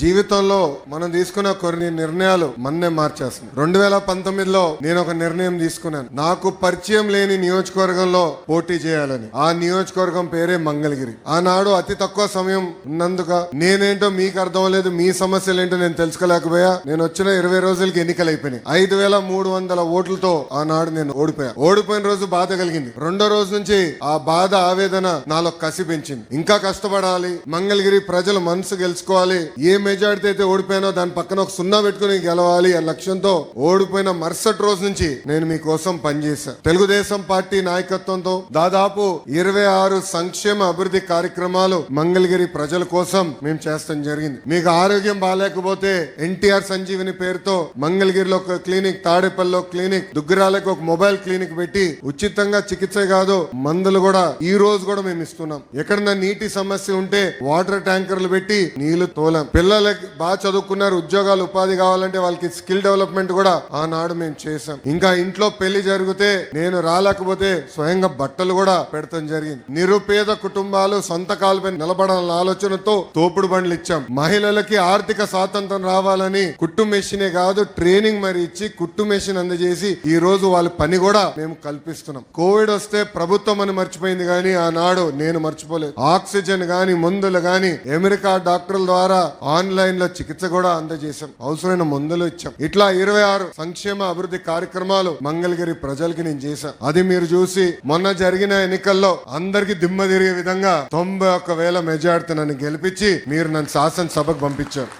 జీవితంలో మనం తీసుకున్న కొన్ని నిర్ణయాలు మన్నే మార్చేస్తుంది రెండు వేల పంతొమ్మిదిలో నేను ఒక నిర్ణయం తీసుకున్నాను. నాకు పరిచయం లేని నియోజకవర్గంలో పోటీ చేయాలని. ఆ నియోజకవర్గం పేరే మంగళగిరి. ఆనాడు అతి తక్కువ సమయం ఉన్నందుక నేనేంటో మీకు అర్థం లేదు మీ సమస్యలు ఏంటో నేను తెలుసుకోలేకపోయా. నేను వచ్చిన ఇరవై రోజులకి ఎన్నికలు అయిపోయినాయి ఐదు వేల మూడు వందల ఓట్లతో ఆనాడు నేను ఓడిపోయా. ఓడిపోయిన రోజు బాధ కలిగింది. రెండో రోజు నుంచి ఆ బాధ ఆవేదన నాలో కసి పెంచింది. ఇంకా కష్టపడాలి. మంగళగిరి ప్రజల మనసు గెలుచుకోవాలి. ఏమే మెజార్టీ అయితే ఓడిపోయానో దాని పక్కన ఒక సున్నా పెట్టుకుని గెలవాలి అనే లక్ష్యంతో ఓడిపోయిన మరుసటి రోజు నుంచి నేను మీకోసం పనిచేశాను తెలుగుదేశం పార్టీ నాయకత్వంతో దాదాపు ఇరవై ఆరు సంక్షేమ అభివృద్ధి కార్యక్రమాలు మంగళగిరి ప్రజల కోసం మేము చేస్తాం జరిగింది. మీకు ఆరోగ్యం బాగాలేకపోతే ఎన్టీఆర్ సంజీవిని పేరుతో మంగళగిరిలో ఒక క్లినిక్ తాడేపల్లిలో క్లినిక్ దుగ్గిరాలకు ఒక మొబైల్ క్లినిక్ పెట్టి ఉచితంగా చికిత్స కాదు మందులు కూడా ఈ రోజు కూడా మేము ఇస్తున్నాం. ఎక్కడన్నా నీటి సమస్య ఉంటే వాటర్ ట్యాంకర్లు పెట్టి నీళ్ళు తోలాం. పిల్లలకి బాగా చదువుకున్నారు ఉద్యోగాలు ఉపాధి కావాలంటే వాళ్ళకి స్కిల్ డెవలప్మెంట్ కూడా ఆనాడు మేము చేసాం ఇంకా ఇంట్లో పెళ్ళి జరిగితే నేను రాలేకపోతే స్వయంగా బట్టలు కూడా పెడతాం జరిగింది. నిరుపేద కుటుంబాలు సొంత కాలుపై నిలబడాలన్న ఆలోచనతో తోపుడు బండ్లు ఇచ్చాం. మహిళలకి ఆర్థిక స్వాతంత్రం రావాలని కుట్టు మెషినే కాదు ట్రైనింగ్ మరి ఇచ్చి కుట్టు మెషిన్ అందజేసి ఈ రోజు వాళ్ళ పని కూడా మేము కల్పిస్తున్నాం. కోవిడ్ వస్తే ప్రభుత్వం అని మర్చిపోయింది కానీ ఆనాడు నేను మర్చిపోలేదు. ఆక్సిజన్ గాని మందులు గాని అమెరికా డాక్టర్ల ద్వారా ఆన్లైన్లో చికిత్స కూడా అందజేశాం. అవసరమైన మందులు ఇచ్చాం. ఇట్లా ఇరవై ఆరు సంక్షేమ అభివృద్ధి కార్యక్రమాలు మంగళగిరి ప్రజలకి నేను చేశాను అది మీరు చూసి మొన్న జరిగిన ఎన్నికల్లో అందరికి దిమ్మ తిరిగే విధంగా తొంభై ఒక్క వేల మెజార్టీ నన్ను గెలిపించి మీరు నన్ను శాసనసభకు పంపించారు.